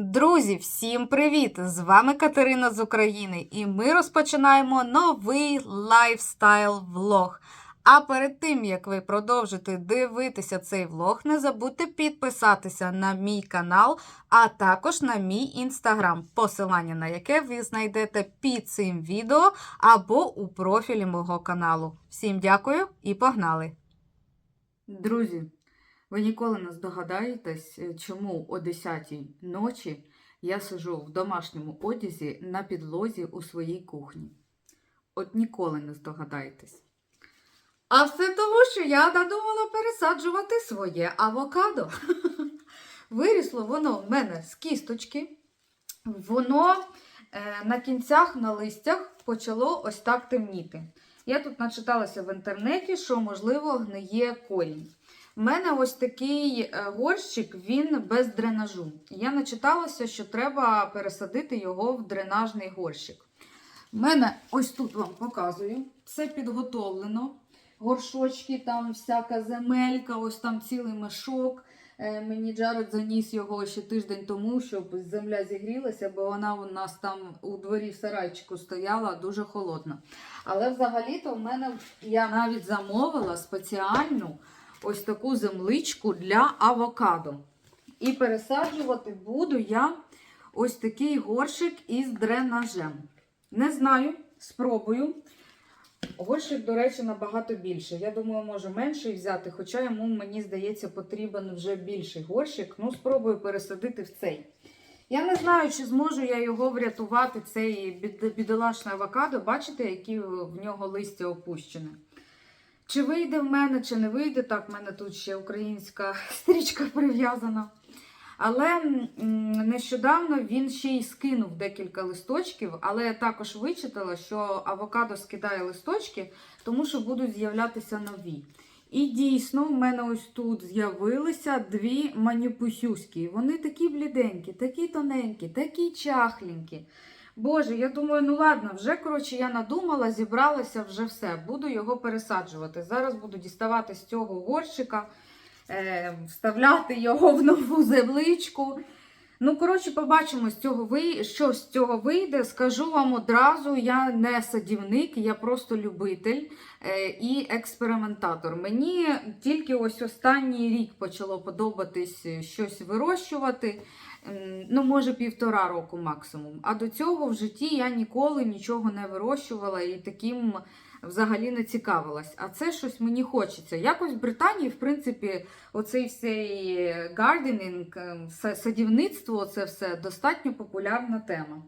Друзі, всім привіт! З вами Катерина з України, і ми розпочинаємо новий лайфстайл влог. А перед тим як ви продовжите дивитися цей влог, не забудьте підписатися на мій канал, а також на мій інстаграм, посилання на яке ви знайдете під цим відео або у профілі мого каналу. Всім дякую і погнали! Друзі, ви ніколи не здогадаєтесь, е, чому о 10-й ночі я сижу в домашньому одязі на підлозі у своїй кухні. От ніколи не здогадаєтесь. А все тому, що я надумала пересаджувати своє авокадо. Вирісло воно в мене з кісточки. Воно е, на кінцях, на листях почало ось так темніти. Я тут начиталася в інтернеті, що, можливо, гниє корінь. У мене ось такий е, горщик, він без дренажу. Я начиталася, що треба пересадити його в дренажний горщик. У мене ось тут вам показую, все підготовлено. Горшочки, там всяка земелька, ось там цілий мешок. Е, Мені Джаред заніс його ще тиждень тому, щоб земля зігрілася, бо вона у нас там у дворі в сарайчику стояла дуже холодна. Але взагалі-то в мене я навіть замовила спеціальну ось таку земличку для авокадо. І пересаджувати буду я ось такий горщик із дренажем. Не знаю, спробую. Горщик, до речі, набагато більше. Я думаю, можу менший взяти, хоча йому, мені здається, потрібен вже більший горщик. Ну, спробую пересадити в цей. Я не знаю, чи зможу я його врятувати, цей бідолашний авокадо. Бачите, які в нього листя опущені. Чи вийде в мене, чи не вийде, так, в мене тут ще українська стрічка прив'язана. Але нещодавно він ще й скинув декілька листочків, але я також вичитала, що авокадо скидає листочки, тому що будуть з'являтися нові. І дійсно, в мене ось тут з'явилися дві маніпусюські. Вони такі бліденькі, такі тоненькі, такі чахленькі. Боже, я думаю, ну ладно, вже коротше я надумала, зібралася вже все. Буду його пересаджувати. Зараз буду діставати з цього горщика, е, вставляти його в нову земличку. Ну, коротше, побачимо, з цього ви... що з цього вийде. Скажу вам одразу, я не садівник, я просто любитель е, і експериментатор. Мені тільки ось останній рік почало подобатись щось вирощувати. Ну, може, півтора року максимум. А до цього в житті я ніколи нічого не вирощувала і таким взагалі не цікавилась. А це щось мені хочеться. Якось в Британії, в принципі, оцей всей гарденінг, ем, садівництво, це все достатньо популярна тема.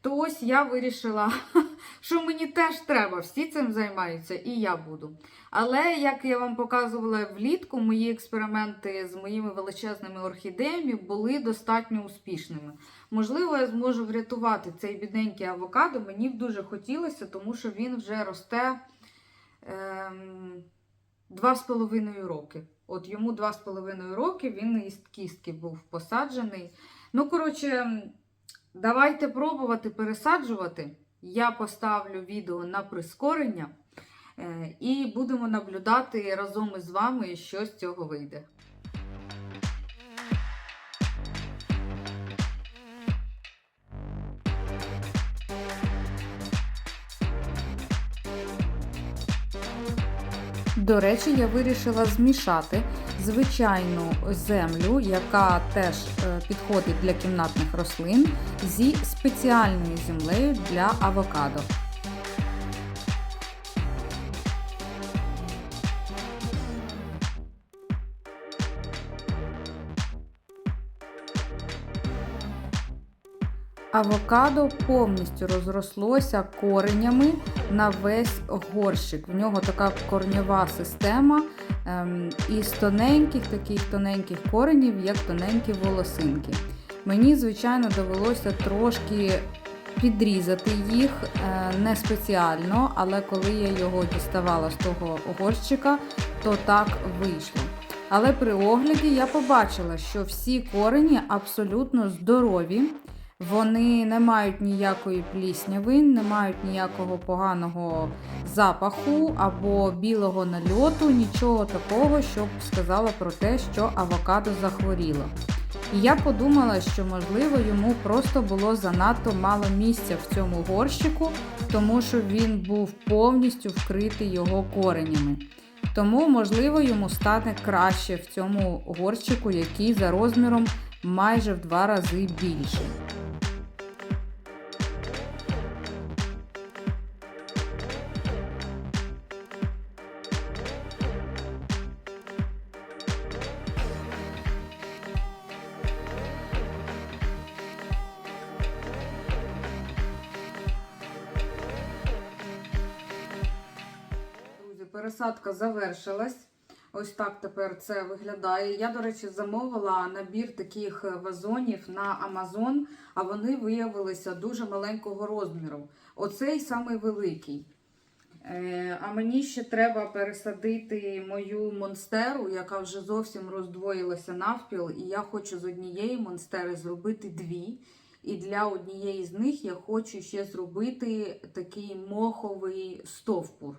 То ось я вирішила, що мені теж треба, всі цим займаються, і я буду. Але, як я вам показувала влітку, мої експерименти з моїми величезними орхідеями були достатньо успішними. Можливо, я зможу врятувати цей бідненький авокадо. Мені б дуже хотілося, тому що він вже росте ем, два з половиною роки. От йому два з половиною роки він із кістки був посаджений. Ну, коротше, давайте пробувати пересаджувати. Я поставлю відео на прискорення. Е, І будемо наблюдати разом із вами, що з цього вийде. До речі, я вирішила змішати звичайну землю, яка теж е, підходить для кімнатних рослин, зі спеціальною землею для авокадо. Авокадо повністю розрослося коренями на весь горщик. В нього така корньова система ем, із тоненьких, таких тоненьких коренів, як тоненькі волосинки. Мені, звичайно, довелося трошки підрізати їх е, не спеціально, але коли я його діставала з того горщика, то так вийшло. Але при огляді я побачила, що всі корені абсолютно здорові. Вони не мають ніякої плісняви, не мають ніякого поганого запаху або білого нальоту, нічого такого, щоб сказала про те, що авокадо захворіло. І я подумала, що можливо йому просто було занадто мало місця в цьому горщику, тому що він був повністю вкритий його коренями. Тому, можливо, йому стане краще в цьому горщику, який за розміром майже в два рази більший. Пересадка завершилась. Ось так тепер це виглядає. Я, до речі, замовила набір таких вазонів на Amazon, а вони виявилися дуже маленького розміру. Оцей самий великий. Е, А мені ще треба пересадити мою монстеру, яка вже зовсім роздвоїлася навпіл. І я хочу з однієї монстери зробити дві. І для однієї з них я хочу ще зробити такий моховий стовпур.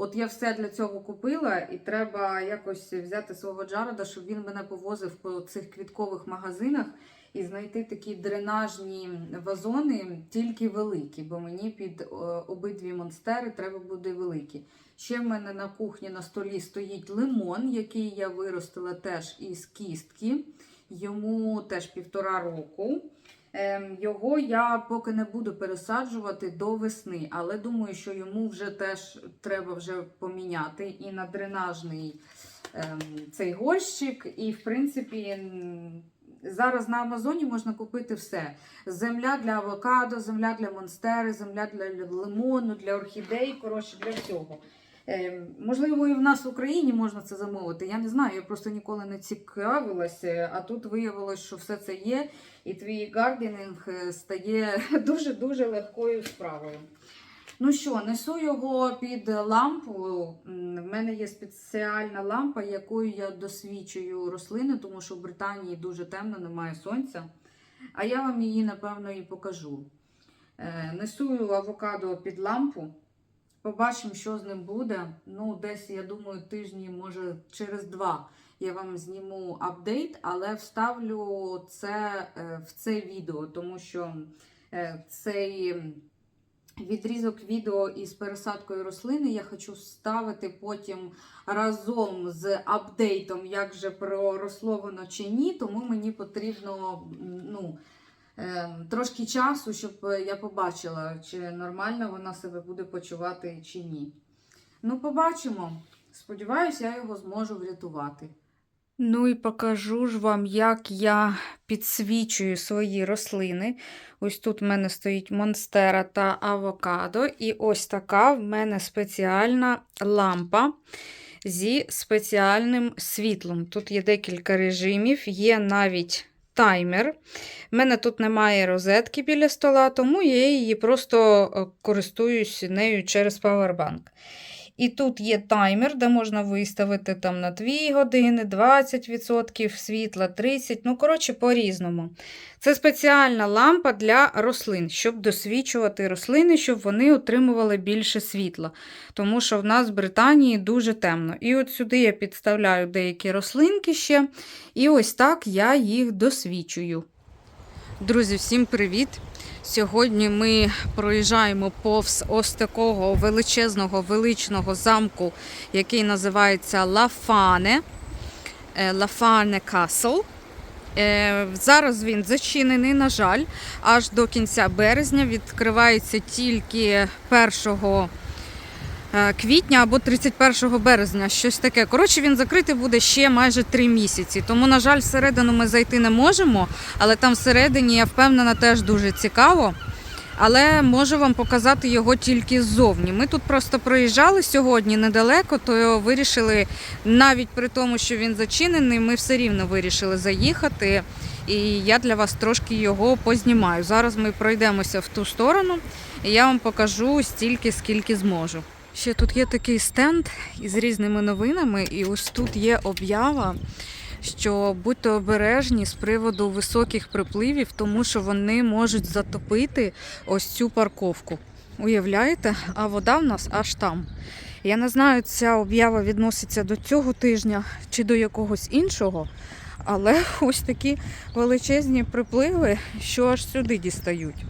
От я все для цього купила, і треба якось взяти свого Джареда, щоб він мене повозив по цих квіткових магазинах і знайти такі дренажні вазони, тільки великі, бо мені під е, обидві монстери треба буде великі. Ще в мене на кухні на столі стоїть лимон, який я виростила теж із кістки. Йому теж півтора року. Ем, Його я поки не буду пересаджувати до весни, але думаю, що йому вже теж треба вже поміняти і на дренажний ем, цей горщик. І, в принципі, зараз на Амазоні можна купити все: земля для авокадо, земля для монстери, земля для лимону, для орхідей, коротше, для всього. Ем, Можливо, і в нас в Україні можна це замовити. Я не знаю, я просто ніколи не цікавилася, а тут виявилось, що все це є, і твій гардінг е, стає дуже-дуже легкою справою. Ну що, несу його під лампу. В мене є спеціальна лампа, якою я досвідчую рослини, тому що в Британії дуже темно, немає сонця. А я вам її, напевно, і покажу. Е, Несу авокадо під лампу. Побачимо, що з ним буде. Ну, десь, я думаю, тижні, може, через два я вам зніму апдейт, але вставлю це е, в це відео, тому що е, цей відрізок відео із пересадкою рослини я хочу вставити потім разом з апдейтом, як же проросло воно чи ні, тому мені потрібно ну, трошки часу, щоб я побачила, чи нормально вона себе буде почувати чи ні. Ну, побачимо. Сподіваюся, я його зможу врятувати. Ну і покажу ж вам, як я підсвічую свої рослини. Ось тут в мене стоїть монстера та авокадо. І ось така в мене спеціальна лампа зі спеціальним світлом. Тут є декілька режимів, є навіть таймер. У мене тут немає розетки біля стола, тому я її просто е, користуюсь нею через Powerbank. І тут є таймер, де можна виставити там на 2 години, 20% світла, 30%, ну, коротше, по-різному. Це спеціальна лампа для рослин, щоб досвічувати рослини, щоб вони отримували більше світла. Тому що в нас в Британії дуже темно. І от сюди я підставляю деякі рослинки ще. І ось так я їх досвічую. Друзі, всім привіт! Сьогодні ми проїжджаємо повз ось такого величезного величного замку, який називається Лафане. е, Лафане Касл. Е, Зараз він зачинений, на жаль, аж до кінця березня. Відкривається тільки 1 е, квітня або 31 березня, щось таке. Коротше, він закритий буде ще майже 3 місяці. Тому, на жаль, всередину ми зайти не можемо, але там всередині, я впевнена, теж дуже цікаво. Але можу вам показати його тільки ззовні. Ми тут просто проїжджали сьогодні недалеко, то вирішили, навіть при тому, що він зачинений, ми все рівно вирішили заїхати. І я для вас трошки його познімаю. Зараз ми пройдемося в ту сторону, і я вам покажу стільки, скільки зможу. Ще тут є такий стенд із різними новинами, і ось тут є об'ява, що будьте обережні з приводу високих припливів, тому що вони можуть затопити ось цю парковку. Уявляєте? А вода в нас аж там. Я не знаю, ця об'ява відноситься до цього тижня чи до якогось іншого, але ось такі величезні припливи, що аж сюди дістають.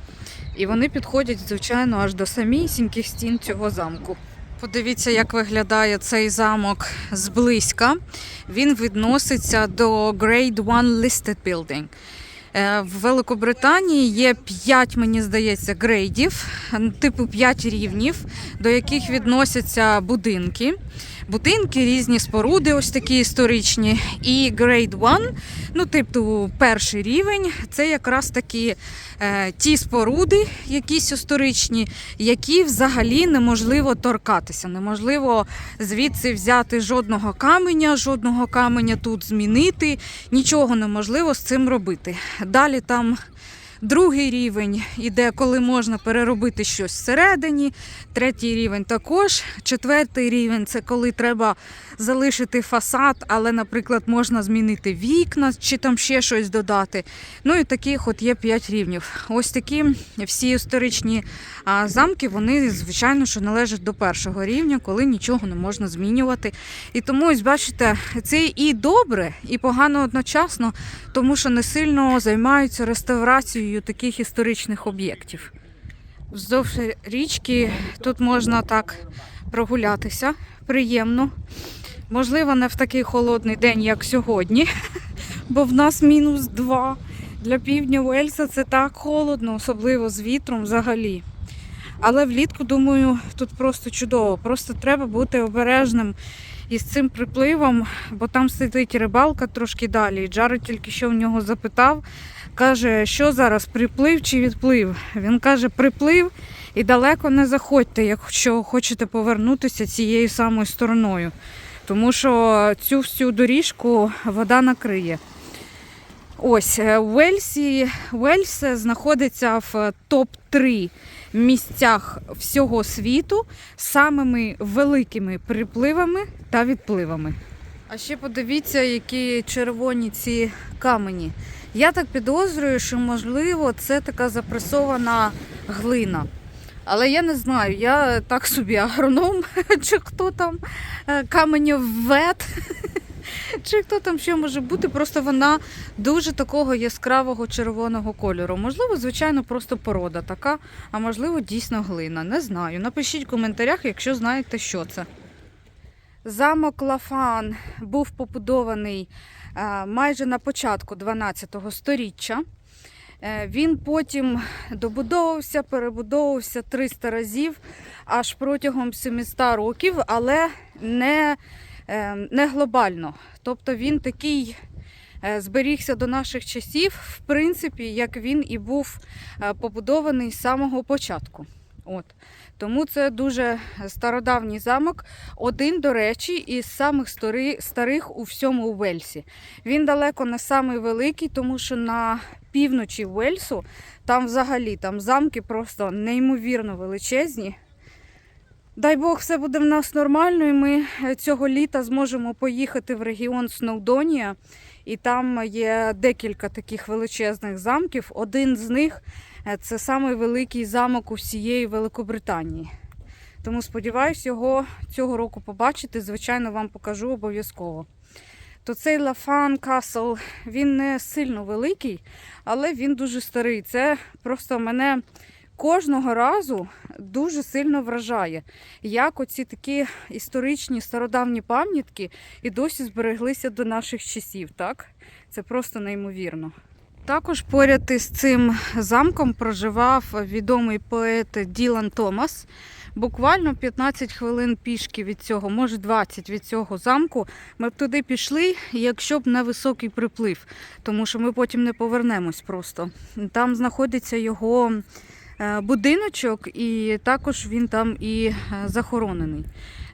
І вони підходять, звичайно, аж до самісіньких стін цього замку. Подивіться, як виглядає цей замок зблизька. Він відноситься до Grade 1 Listed Building. Е, В Великобританії є 5, мені здається, грейдів, типу 5 рівнів, до яких відносяться будинки. Будинки, різні споруди, ось такі історичні. І Grade 1, ну, типу, перший рівень, це якраз такі е, ті споруди, якісь історичні, які взагалі неможливо торкатися. Неможливо звідси взяти жодного каменя, жодного каменя тут змінити, нічого неможливо з цим робити. Далі там. Другий рівень іде, коли можна переробити щось всередині. Третій рівень також. Четвертий рівень це коли треба залишити фасад, але, наприклад, можна змінити вікна чи там ще щось додати. Ну і таких от є 5 рівнів. Ось такі всі історичні замки, вони, звичайно, що належать до першого рівня, коли нічого не можна змінювати. І тому, ось бачите, це і добре, і погано одночасно, тому що не сильно займаються реставрацією таких історичних об'єктів. Вздовж річки тут можна так прогулятися приємно. Можливо, не в такий холодний день, як сьогодні, бо в нас мінус 2. Для півдня Уельса це так холодно, особливо з вітром взагалі. Але влітку, думаю, тут просто чудово. Просто треба бути обережним із цим припливом, бо там сидить рибалка трошки далі. Джаред тільки що в нього запитав, каже, що зараз приплив чи відплив. Він каже, приплив і далеко не заходьте, якщо хочете повернутися цією самою стороною. Тому що цю всю доріжку вода накриє. Ось е, Уельсі, Уельс знаходиться в топ-3 місцях всього світу з самими великими припливами та відпливами. А ще подивіться, які червоні ці камені. Я так підозрюю, що можливо це така запресована глина. Але я не знаю, я так собі агроном, чи хто там е, каменєвед, чи хто там ще може бути. Просто вона дуже такого яскравого червоного кольору. Можливо, звичайно, просто порода така, а можливо, дійсно глина. Не знаю. Напишіть в коментарях, якщо знаєте, що це. Замок Лафан був побудований майже на початку 12 століття. Е, Він потім добудовувався, перебудовувався 300 разів аж протягом 700 років, але не, е, не глобально. Тобто він такий е, зберігся до наших часів, в принципі, як він і був е, побудований з самого початку. От. Тому це дуже стародавній замок. Один, до речі, із самих старих у всьому Уельсі. Він далеко не самий великий, тому що на півночі Уельсу там взагалі там замки просто неймовірно величезні. Дай Бог, все буде в нас нормально, і ми е, цього літа зможемо поїхати в регіон Сноудонія. І там є декілька таких величезних замків. Один з них це самий великий замок усієї Великобританії. Тому сподіваюся, його цього року побачити. Звичайно, вам покажу обов'язково. То цей Лафан Касл, він не сильно великий, але він дуже старий. Це просто мене кожного разу дуже сильно вражає, як оці такі історичні стародавні пам'ятки і досі збереглися до наших часів. Так? Це просто неймовірно. Також поряд із цим замком проживав відомий поет Ділан Томас. Буквально 15 хвилин пішки від цього, може 20 від цього замку. Ми б туди пішли, якщо б не високий приплив, тому що ми потім не повернемось просто. Там знаходиться його е, будиночок, і також він там і е, захоронений.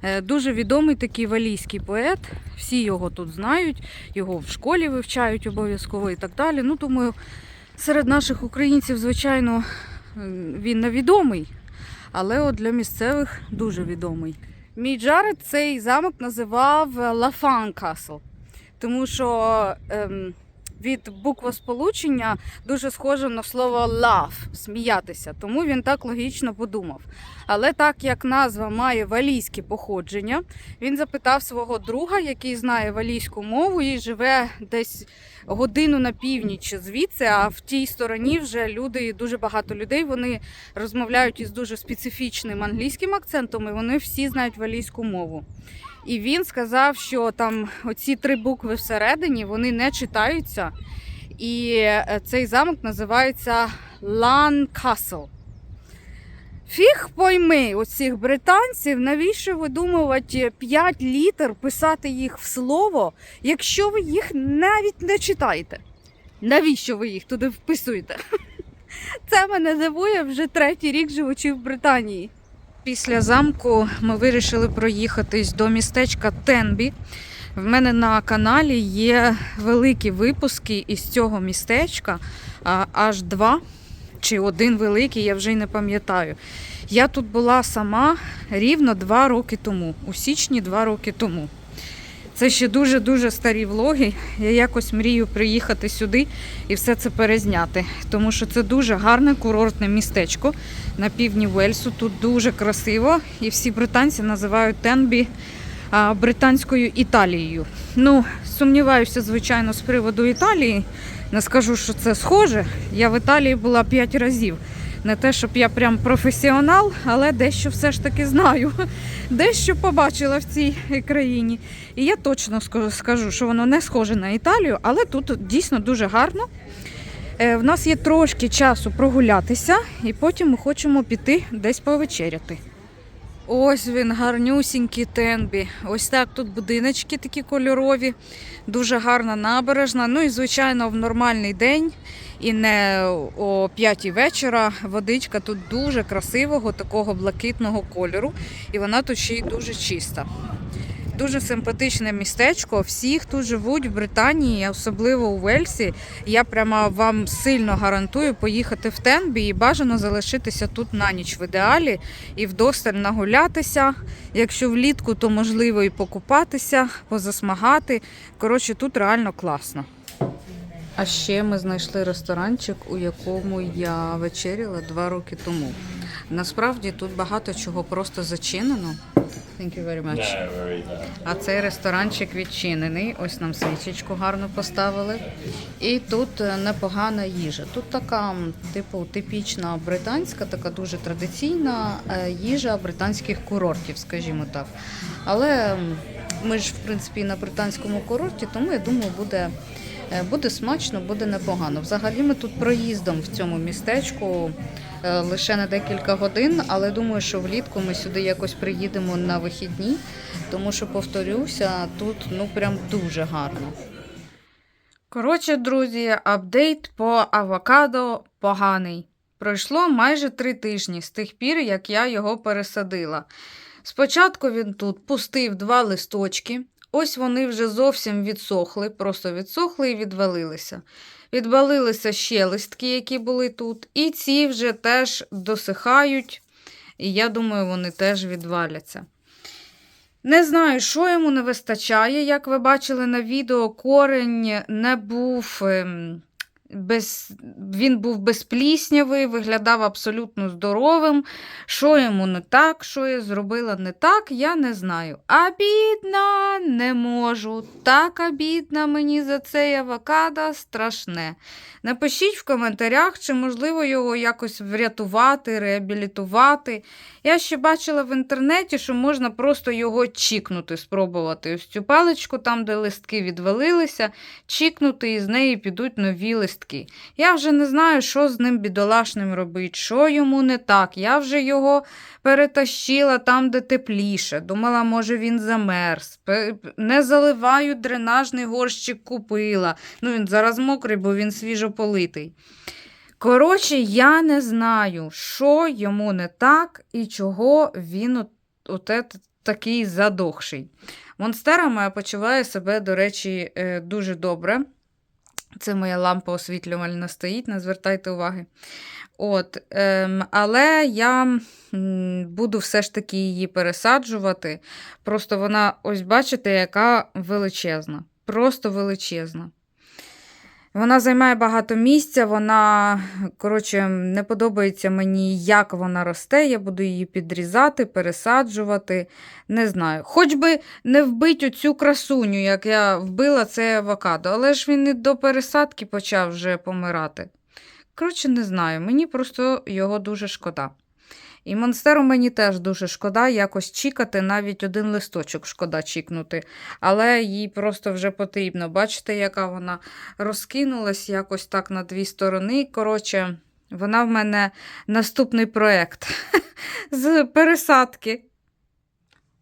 Е, Дуже відомий такий валійський поет. Всі його тут знають, його в школі вивчають обов'язково і так далі. Ну, думаю, серед наших українців, звичайно, він невідомий, але от для місцевих дуже відомий. Мій Джаред цей замок називав Лафан Касл, тому що ем, від буквосполучення дуже схоже на слово love, сміятися, тому він так логічно подумав. Але так як назва має валійське походження, він запитав свого друга, який знає валійську мову і живе десь годину на північ звідси. А в тій стороні вже люди, дуже багато людей, вони розмовляють із дуже специфічним англійським акцентом, і вони всі знають валійську мову. І він сказав, що там оці три букви всередині вони не читаються. І е, цей замок називається Ланкасл. Фіг пойми оцих британців, навіщо видумувати 5 літер, писати їх в слово, якщо ви їх навіть не читаєте. Навіщо ви їх туди вписуєте? Це мене дивує вже третій рік живучи в Британії. Після замку ми вирішили проїхатись до містечка Тенбі. В мене на каналі є великі випуски із цього містечка, аж два чи один великий, я вже й не пам'ятаю. Я тут була сама рівно два роки тому, у січні два роки тому. Це ще дуже-дуже старі влоги. Я якось мрію приїхати сюди і все це перезняти, тому що це дуже гарне курортне містечко на півдні Вельсу. Тут дуже красиво, і всі британці називають Тенбі британською Італією. Ну, сумніваюся, звичайно, з приводу Італії. Не скажу, що це схоже. Я в Італії була 5 разів. Не те, щоб я прям професіонал, але дещо все ж таки знаю. Дещо побачила в цій країні. І я точно скажу, що воно не схоже на Італію, але тут дійсно дуже гарно. Е, В нас є трошки часу прогулятися, і потім ми хочемо піти десь повечеряти. Ось він, гарнюсінький Тенбі. Ось так тут будиночки такі кольорові, дуже гарна набережна. Ну і звичайно, в нормальний день і не о 5 вечора. Водичка тут дуже красивого, такого блакитного кольору, і вона тут ще й дуже чиста. Дуже симпатичне містечко. Всі, хто живуть в Британії, особливо у Вельсі, я прямо вам сильно гарантую поїхати в Тенбі і бажано залишитися тут на ніч в ідеалі і вдосталь нагулятися. Якщо влітку, то можливо і покупатися, позасмагати. Коротше, тут реально класно. А ще ми знайшли ресторанчик, у якому я вечеряла два роки тому. Насправді тут багато чого просто зачинено. Thank you very much. А цей ресторанчик відчинений. Ось нам свічечку гарно поставили. І тут е, непогана їжа. Тут така, типу, типічна британська, така дуже традиційна е, їжа британських курортів, скажімо так. Але ми ж, в принципі, на британському курорті, тому я думаю, буде. Е, Буде смачно, буде непогано. Взагалі ми тут проїздом в цьому містечку е, лише на декілька годин, але думаю, що влітку ми сюди якось приїдемо на вихідні, тому що, повторюся, тут ну прям дуже гарно. Коротше, друзі, апдейт по авокадо поганий. Пройшло майже три тижні з тих пір, як я його пересадила. Спочатку він тут пустив два листочки. Ось вони вже зовсім відсохли, просто відсохли і відвалилися. Відвалилися ще листки, які були тут, і ці вже теж досихають, і я думаю, вони теж відваляться. Не знаю, що йому не вистачає. Як ви бачили на відео, корень не був. Без... Він був безпліснявий, виглядав абсолютно здоровим. Що йому не так, що я зробила не так, я не знаю. А бідна, не можу. Так обідна мені за цей авокадо страшне. Напишіть в коментарях, чи можливо його якось врятувати, реабілітувати. Я ще бачила в інтернеті, що можна просто його чікнути, спробувати. Ось цю паличку, там, де листки відвалилися, чікнути і з неї підуть нові листки. Я вже не знаю, що з ним бідолашним робить, що йому не так. Я вже його перетащила там, де тепліше. Думала, може, він замерз. Не заливаю дренажний горщик купила. Ну, він зараз мокрий, бо він свіжо политий. Коротше, я не знаю, що йому не так і чого він от, от такий задохший. Монстера моя почуває себе, до речі, е, дуже добре. Це моя лампа освітлювальна стоїть, не звертайте уваги. От, ем, але я буду все ж таки її пересаджувати. Просто вона, ось бачите, яка величезна. Просто величезна. Вона займає багато місця, вона, коротше, не подобається мені, як вона росте. Я буду її підрізати, пересаджувати. Не знаю. Хоч би не вбить оцю красуню, як я вбила це авокадо, але ж він і до пересадки почав вже помирати. Коротше, не знаю, мені просто його дуже шкода. І монстеру мені теж дуже шкода якось чікати, навіть один листочок шкода чікнути. Але їй просто вже потрібно. Бачите, яка вона розкинулась якось так на дві сторони. Коротше, вона в мене наступний проєкт з пересадки.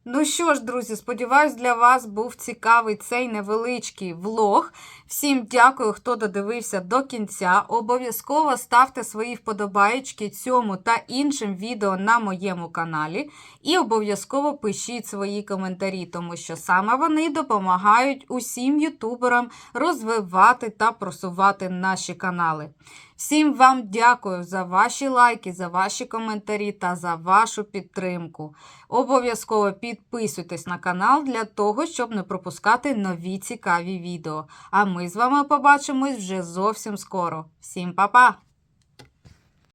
Ну що ж, друзі, сподіваюсь, для вас був цікавий цей невеличкий влог. Всім дякую, хто додивився до кінця. Обов'язково ставте свої вподобаєчки цьому та іншим відео на моєму каналі. І обов'язково пишіть свої коментарі, тому що саме вони допомагають усім ютуберам розвивати та просувати наші канали. Всім вам дякую за ваші лайки, за ваші коментарі та за вашу підтримку. Обов'язково підписуйтесь на канал для того, щоб не пропускати нові цікаві відео. А ми з вами побачимось вже зовсім скоро. Всім па-па!